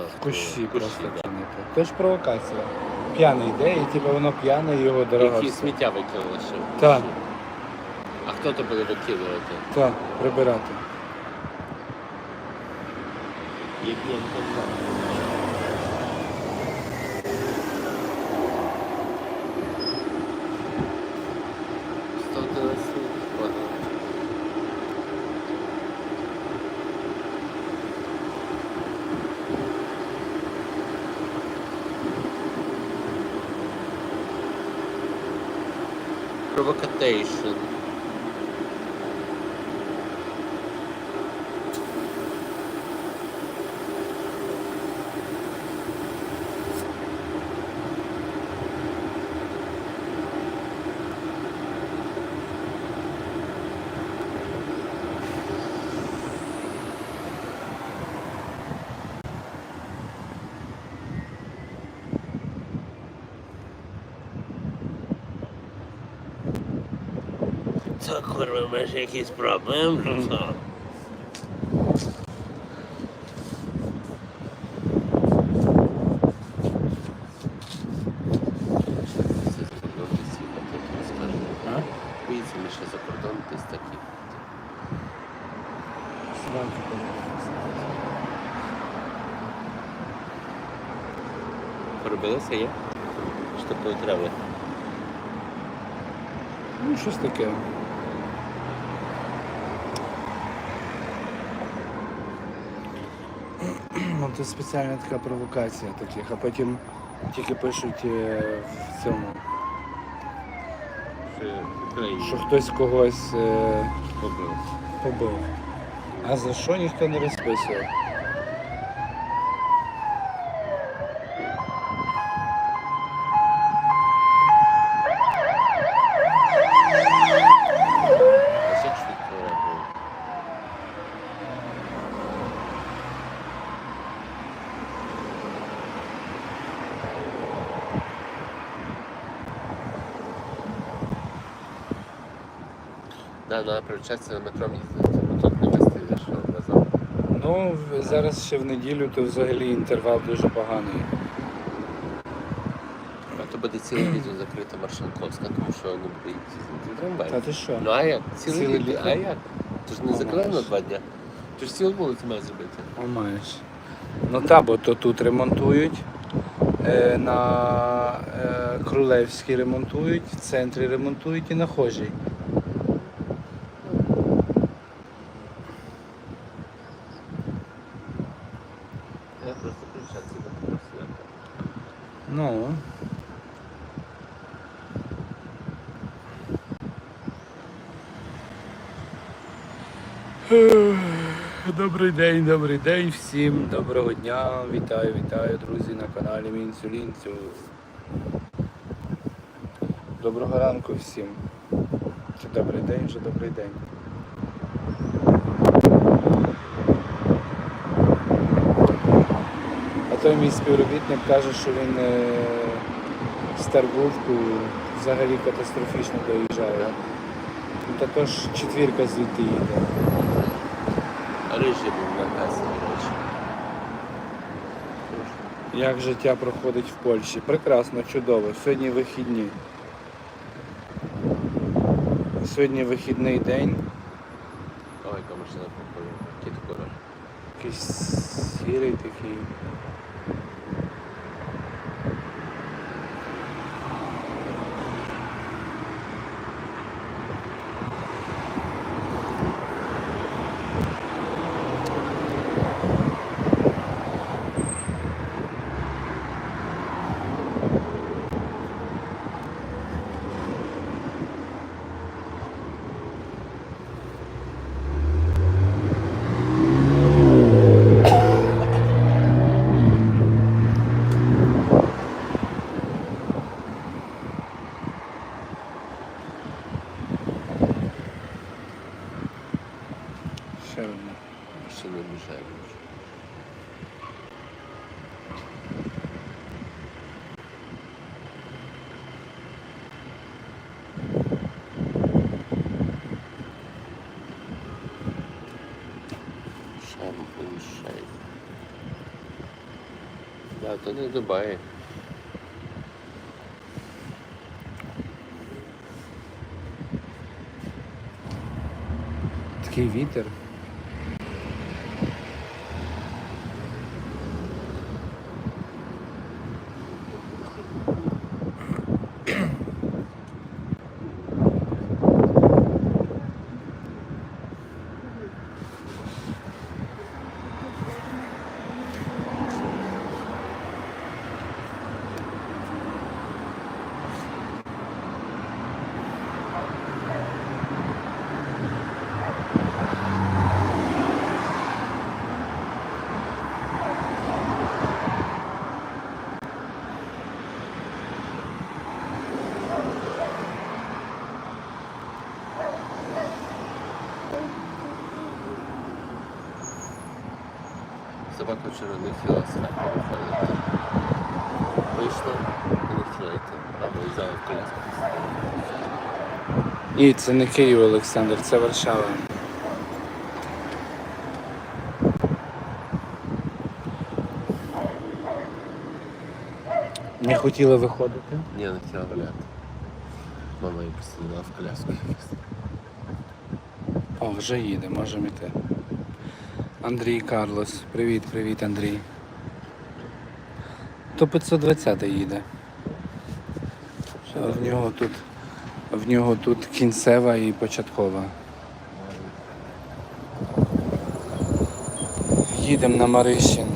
В кущі просто кинути. То ж провокація. П'яний йде, і типу воно п'яне, і його дорога. Які сміття викинули ще. в Так. кущі. А хто то буде викидувати? Так, прибирати. Євгенко. Сто 对是 ще за кордон, десь такі. Свалки Поробилося є? Що такое треба? Ну, щось таке. Це спеціальна така провокація таких, а потім тільки пишуть е, в цьому, Що хтось когось е, побив. побив. А за що ніхто не розписував? А як швидко реагує? Да, треба привчатися на метро їздити, бо тут не вистачить, що разом. Ну, зараз ще в неділю, то взагалі інтервал дуже поганий. А то буде ціле відео закрита Маршанковська, тому що не буде їздити трамвай. Та ти що? Ну а як? Ціле Ціле відео, а як? Ти ж не Ну, закрив на два дня. Ти ж цілу вулицю має зробити. О, маєш. Ну та, бо то тут ремонтують, е, на е, Крулевській ремонтують, в центрі ремонтують і на Хожій. Я просто привчатися до того свята. Ну. Добрий день, добрий день всім. Доброго дня. Вітаю, вітаю, друзі, на каналі Мінсюлінцю. Доброго ранку всім. Чи добрий день, вже добрий день. А той мій співробітник каже, що він е, з Тарговку взагалі катастрофічно доїжджає. Також четвірка звідти їде. Рижий був на до речі. Як життя проходить в Польщі? Прекрасно, чудово. Сьогодні вихідні. Сьогодні вихідний день. Ой, яка машина попала. Який такий. Якийсь сірий такий. Василю Мішевичу. Шампунь шей. Да, не Дубай. Такий вітер. Собака вчора не хотіла з виходити. Вийшла і не хотіла йти. Або взяла в коляску. І це не Київ, Олександр, це Варшава. Не хотіла виходити. Ні, не хотіла гуляти. Мама її посадила в коляску. О, вже їде, можемо йти. Андрій Карлос. Привіт, привіт, Андрій. То 520 їде. В нього тут, в нього тут кінцева і початкова. Їдемо на Марищин.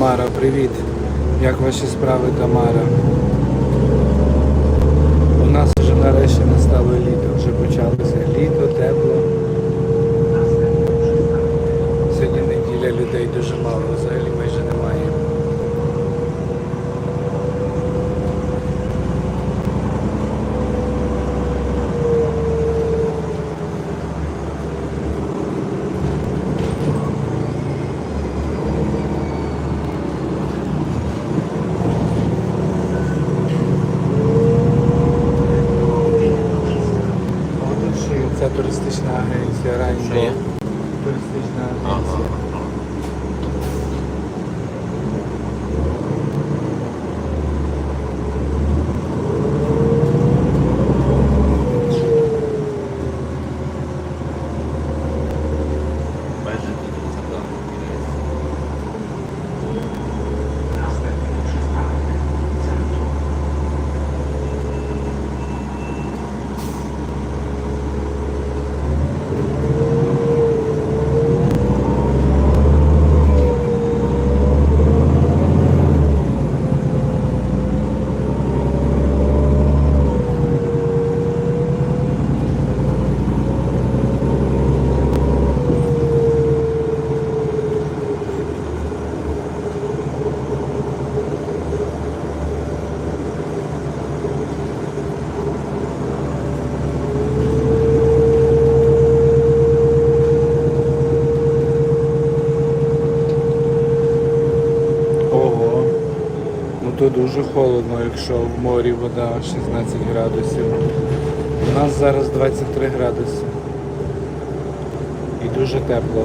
Тамара, привіт. Як ваші справи, Тамара? У нас вже нарешті настало літо, вже почалося літо, тепло. Сьогодні неділя людей дуже мало, взагалі дуже холодно, якщо в морі вода 16 градусів. У нас зараз 23 градуси. І дуже тепло.